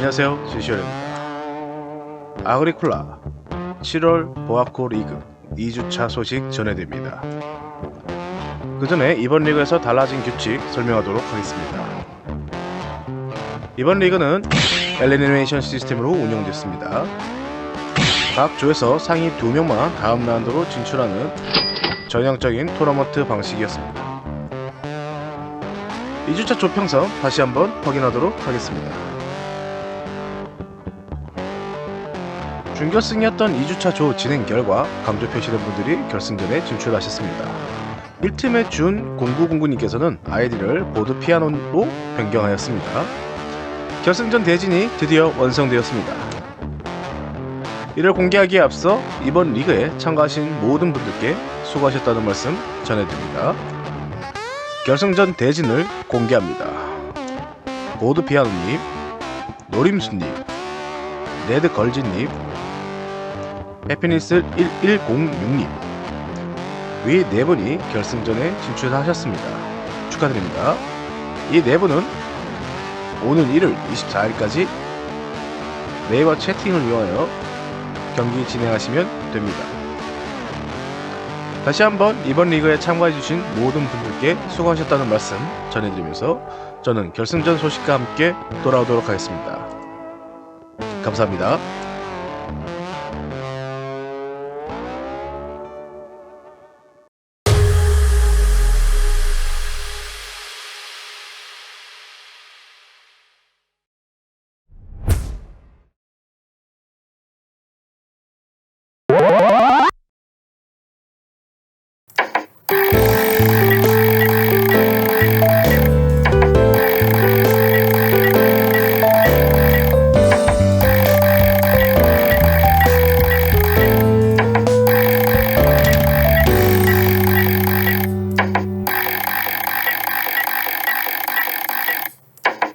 안녕하세요. 지시열입니다. 아그리콜라 7월 보아코 리그 2주차 소식 전해드립니다. 그 전에 이번 리그에서 달라진 규칙 설명하도록 하겠습니다. 이번 리그는 엘리미네이션 시스템으로 운영됐습니다. 각 조에서 상위 2명만 다음 라운드로 진출하는 전형적인 토너먼트 방식이었습니다. 2주차 조평선 다시 한번 확인하도록 하겠습니다. 준결승이었던 2주차 조 진행 결과 강조 표시된 분들이 결승전에 진출하셨습니다. 1팀의 준 0909님께서는 아이디를 보드 피아노로 변경하였습니다. 결승전 대진이 드디어 완성되었습니다. 이를 공개하기에 앞서 이번 리그에 참가하신 모든 분들께 수고하셨다는 말씀 전해드립니다. 결승전 대진을 공개합니다. 보드 피아노님, 노림수님, 레드걸진님, 해피니스 1106님 위 네 분이 결승전에 진출하셨습니다. 축하드립니다. 이 네 분은 오는 1월 24일까지 네이버 채팅을 이용하여 경기 진행하시면 됩니다. 다시 한번 이번 리그에 참가해주신 모든 분들께 수고하셨다는 말씀 전해드리면서 저는 결승전 소식과 함께 돌아오도록 하겠습니다. 감사합니다.